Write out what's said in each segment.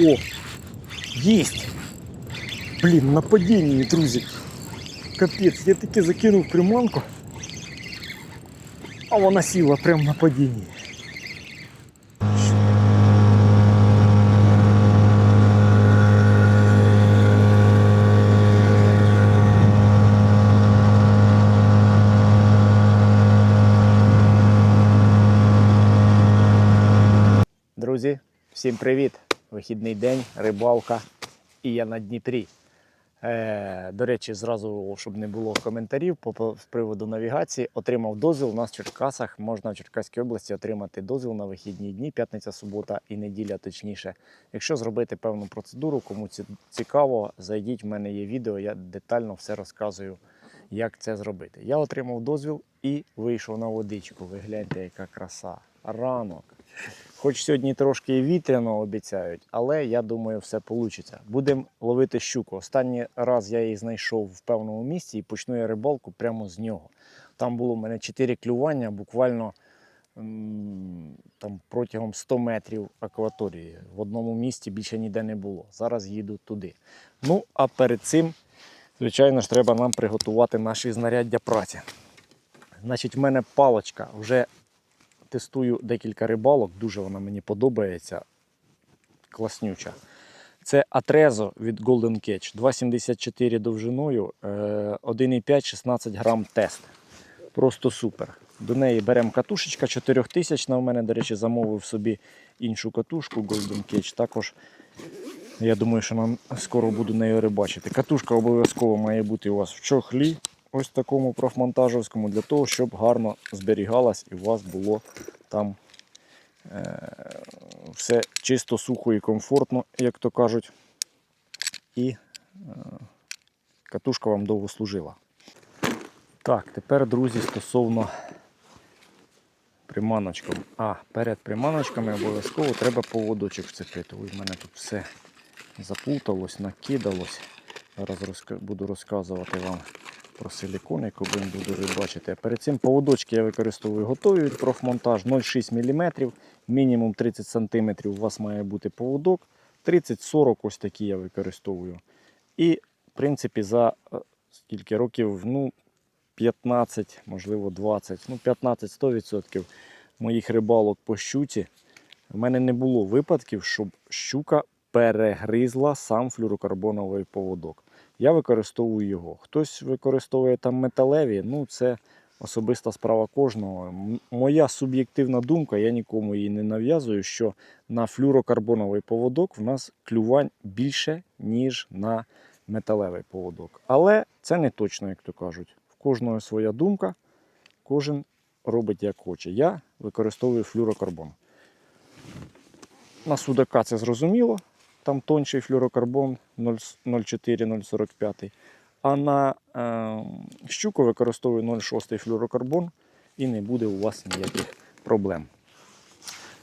О! Єсть! Блін, на падінні, друзі. Капець, я таки закинув приманку, а вона сіла прямо на падінні. Друзі, всім привіт! Вихідний день, рибалка і я на Дніпрі. Е, до речі, зразу, щоб не було коментарів по, з приводу навігації, отримав дозвіл. У нас в Черкасах можна в Черкаській області отримати дозвіл на вихідні дні, п'ятниця, субота і неділя, точніше. Якщо зробити певну процедуру, кому цікаво, зайдіть, в мене є відео, я детально все розказую, як це зробити. Я отримав дозвіл і вийшов на водичку. Ви гляньте, яка краса. Ранок. Хоч сьогодні трошки вітряно обіцяють, але я думаю, все вийде. Будемо ловити щуку. Останній раз я її знайшов в певному місці і почну я рибалку прямо з нього. Там було в мене 4 клювання, буквально там, протягом 100 метрів акваторії. В одному місці більше ніде не було. Зараз їду туди. Ну, а перед цим, звичайно ж, треба нам приготувати наші знаряддя праці. Значить, в мене палочка вже тестую декілька рибалок, дуже вона мені подобається. Класнюча. Це Атрезо від Golden Catch 2,74 довжиною, е, 1,5 16 грам тест. Просто супер. До неї беремо катушечка 4000 У мене, до речі, замовив собі іншу катушку Golden Catch. Також я думаю, що нам скоро буду нею рибачити. Катушка обов'язково має бути у вас в чохлі, ось такому профмонтажівському, для того, щоб гарно зберігалась і у вас було там е, все чисто, сухо і комфортно, як то кажуть. І е, катушка вам довго служила. Так, тепер, друзі, стосовно приманочком. А, перед приманочками обов'язково треба поводочок вцепити. Ой, в мене тут все заплуталось, накидалось. Зараз розка- буду розказувати вам про силікон, яку він буду рибачити. А перед цим поводочки я використовую готові від профмонтаж 0,6 мм, мінімум 30 см у вас має бути поводок. 30-40 ось такі я використовую. І, в принципі, за е, скільки років, ну, 15, можливо, 20, ну 15-100% моїх рибалок по щуці. В мене не було випадків, щоб щука перегризла сам флюрокарбоновий поводок. Я використовую його. Хтось використовує там металеві, ну це особиста справа кожного. Моя суб'єктивна думка, я нікому її не нав'язую, що на флюрокарбоновий поводок в нас клювань більше, ніж на металевий поводок. Але це не точно, як то кажуть. В кожного своя думка, кожен робить як хоче. Я використовую флюрокарбон. На судака це зрозуміло, там тонший флюрокарбон 0,4-0,45. А на е, щуку використовую 0,6 флюрокарбон і не буде у вас ніяких проблем.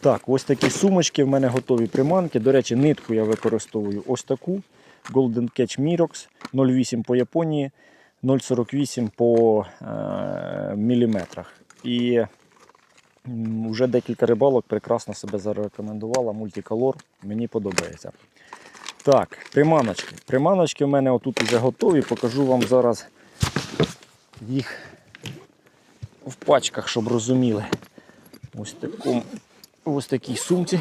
Так, ось такі сумочки в мене готові приманки. До речі, нитку я використовую ось таку. Golden Catch Mirox 0,8 по Японії, 0,48 по е, міліметрах. І вже декілька рибалок прекрасно себе зарекомендувала. Мультиколор, мені подобається. Так, приманочки. Приманочки в мене отут вже готові. Покажу вам зараз їх в пачках, щоб розуміли. Ось, такому, ось такій сумці.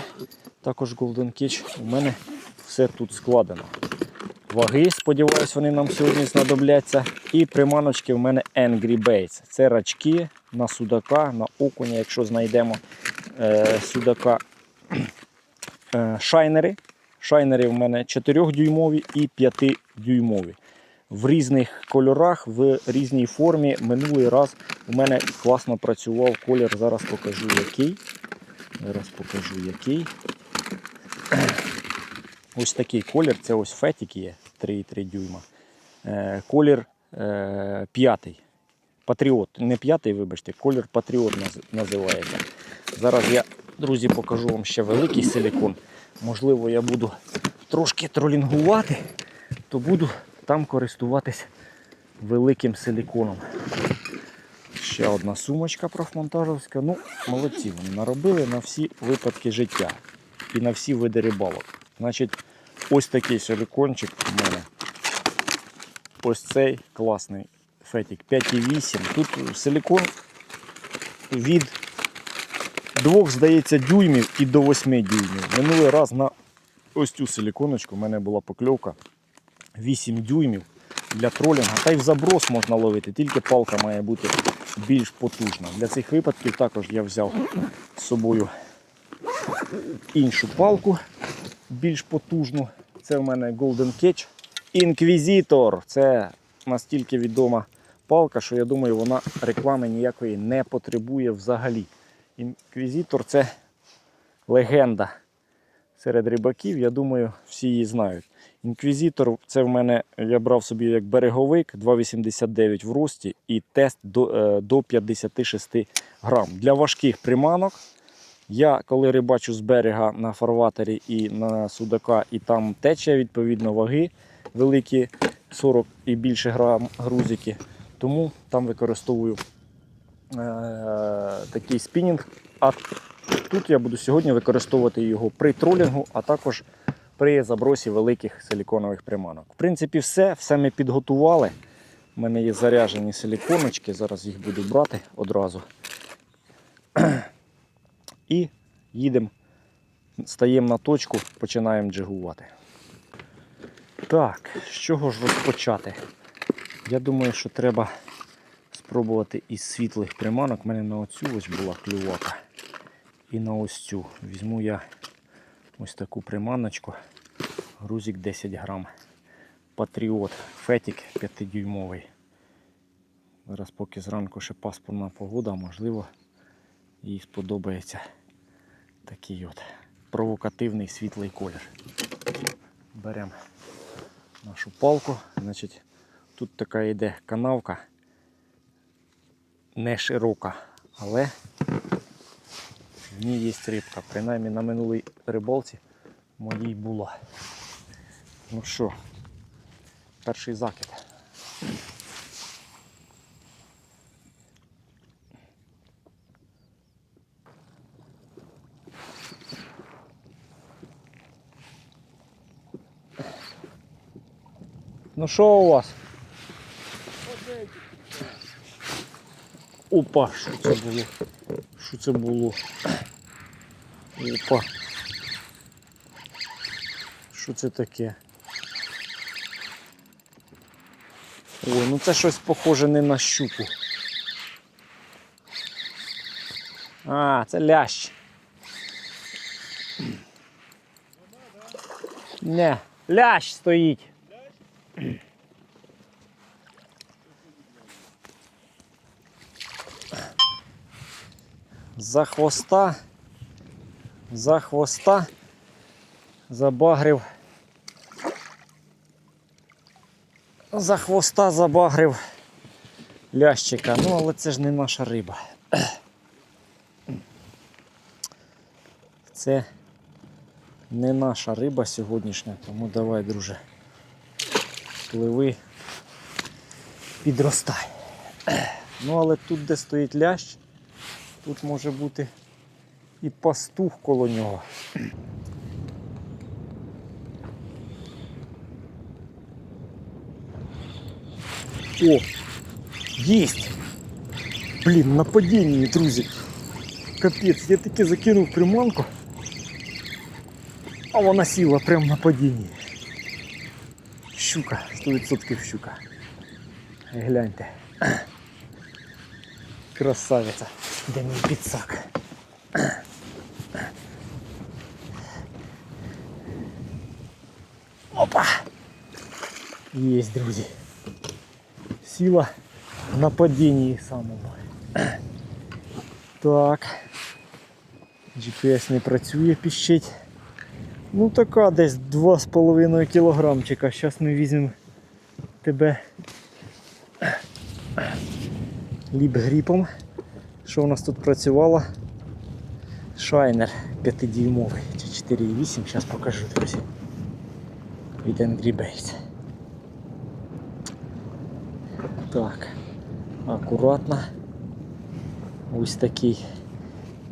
Також Golden Catch. У мене все тут складено. Ваги, сподіваюсь, вони нам сьогодні знадобляться. І приманочки в мене Angry Baits. Це рачки на судака, на окуня, якщо знайдемо е, судака. Е, шайнери. Шайнери в мене 4-дюймові і 5-дюймові. В різних кольорах, в різній формі. Минулий раз у мене класно працював колір. Зараз покажу який. Зараз покажу який. Ось такий колір, це ось фетік є 3,3 дюйма. Е, колір е, п'ятий. Патріот. Не п'ятий, вибачте, колір Патріот називається. Зараз я, друзі, покажу вам ще великий силікон. Можливо, я буду трошки тролінгувати, то буду там користуватись великим силіконом. Ще одна сумочка профмонтажівська. Ну, молодці, вони наробили на всі випадки життя і на всі види рибалок. Значить, ось такий силикончик у мене. Ось цей класний фетик 5,8. Тут силикон від 2, здається, дюймів і до 8 дюймів. Минулий раз на ось цю силиконочку в мене була покльовка 8 дюймів для тролінга. Та й в заброс можна ловити, тільки палка має бути більш потужна. Для цих випадків також я взяв з собою іншу палку більш потужну. Це в мене Golden Catch Inquisitor. Це настільки відома палка, що я думаю, вона реклами ніякої не потребує взагалі. Інквізитор це легенда серед рибаків, я думаю, всі її знають. Інквізитор це в мене я брав собі як береговик 2,89 в рості і тест до, е, до 56 грам. Для важких приманок. Я коли рибачу з берега на фарватері і на судака, і там тече відповідно ваги великі 40 і більше грам грузики, тому там використовую е, такий спінінг. А тут я буду сьогодні використовувати його при тролінгу, а також при забросі великих силіконових приманок. В принципі, все, все ми підготували. У мене є заряжені силіконочки, зараз їх буду брати одразу. І їдемо, стаємо на точку, починаємо джигувати. Так, з чого ж розпочати? Я думаю, що треба спробувати із світлих приманок. У мене на оцю ось була клювака. І на ось цю. Візьму я ось таку приманочку. Грузик 10 грам. Патріот. Фетик 5-дюймовий. Зараз поки зранку ще пасмурна погода, можливо, їй сподобається такий от провокативний світлий колір. Беремо нашу палку. Значить, тут така йде канавка, не широка, але в ній є рибка. Принаймні на минулій рибалці моїй була. Ну що, перший закид. Ну що у вас? Опа, що це було? Що це було? Опа. Що це таке? Ой, ну це щось похоже не на щуку. А, це лящ. Не, лящ стоїть. За хвоста, за хвоста забагрив. За хвоста забагрив лящика. Ну, але це ж не наша риба. Це не наша риба сьогоднішня, тому давай, друже, пливи, підростай. Ну, але тут, де стоїть лящ, тут може бути і пастух коло нього. О! Єсть! Блін, на падінні, друзі. Капець, я таки закинув приманку, а вона сіла прямо на падінні. Щука, 100% щука. Гляньте. Красавиця. Де мій підсак? Опа! Есть, друзі. Сіла на падінні самому. Так. GPS не працює, піщить. Ну така десь 2,5 кілограмчика. Зараз ми візьмемо тебе ліп-гріпом. Що у нас тут працювало? Шайнер 5-дюймовий чи 4,8, зараз покажу, друзі. Від Angry Bass. Так, акуратно. Ось такий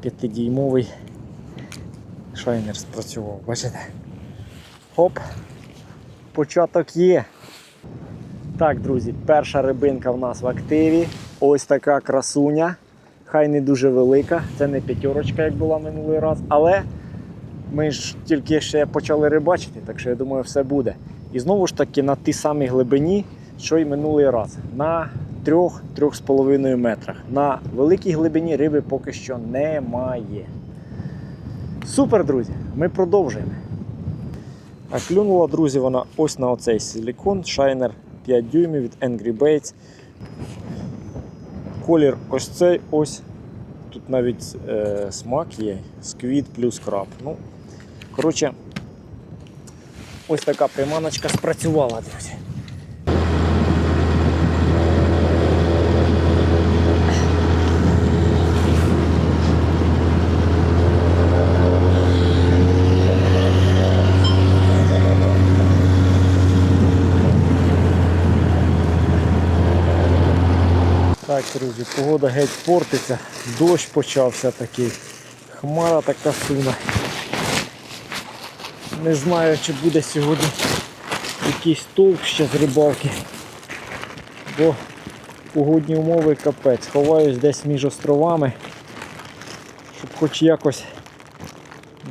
5-дюймовий шайнер спрацював, бачите? Хоп. Початок є. Так, друзі, перша рибинка в нас в активі. Ось така красуня. Хай не дуже велика. Це не п'ятерочка, як була минулий раз. Але ми ж тільки ще почали рибачити, так що я думаю, все буде. І знову ж таки на тій самій глибині, що й минулий раз. На 3-3,5 метрах. На великій глибині риби поки що немає. Супер, друзі! Ми продовжуємо. А клюнула, друзі, вона ось на оцей силікон Shiner 5 дюймів від Angry Baits. Колір ось цей ось. Тут навіть е, смак є, сквіт плюс краб. Ну, коротше, ось така приманочка спрацювала, друзі. Так, друзі, погода геть портиться, дощ почався такий, хмара така суна. Не знаю, чи буде сьогодні якийсь толк ще з рибалки, бо погодні умови капець. Ховаюсь десь між островами, щоб хоч якось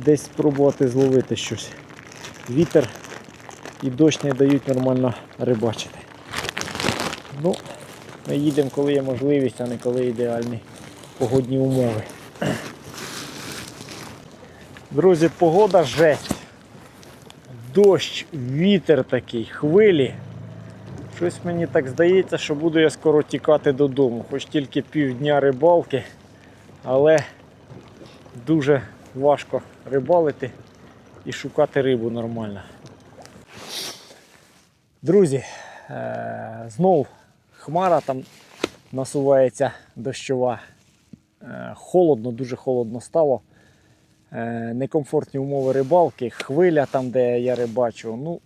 десь спробувати зловити щось. Вітер і дощ не дають нормально рибачити. Ну, ми їдемо, коли є можливість, а не коли ідеальні погодні умови. Друзі, погода жесть. Дощ, вітер такий, хвилі. Щось мені так здається, що буду я скоро тікати додому. Хоч тільки півдня рибалки, але дуже важко рибалити і шукати рибу нормально. Друзі, е- знов хмара там насувається дощова. Е, Холодно, дуже холодно стало. Е, Некомфортні умови рибалки, хвиля там, де я рибачу. Ну,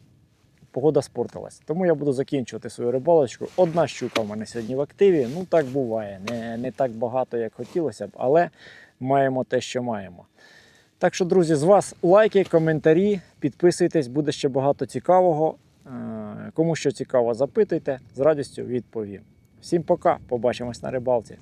погода спортилась. Тому я буду закінчувати свою рибалочку. Одна щука в мене сьогодні в активі. Ну так буває. Не, не так багато, як хотілося б, але маємо те, що маємо. Так що, друзі, з вас лайки, коментарі, підписуйтесь, буде ще багато цікавого. Е, Кому що цікаво, запитуйте, з радістю відповім. Всім пока, побачимось на рибалці.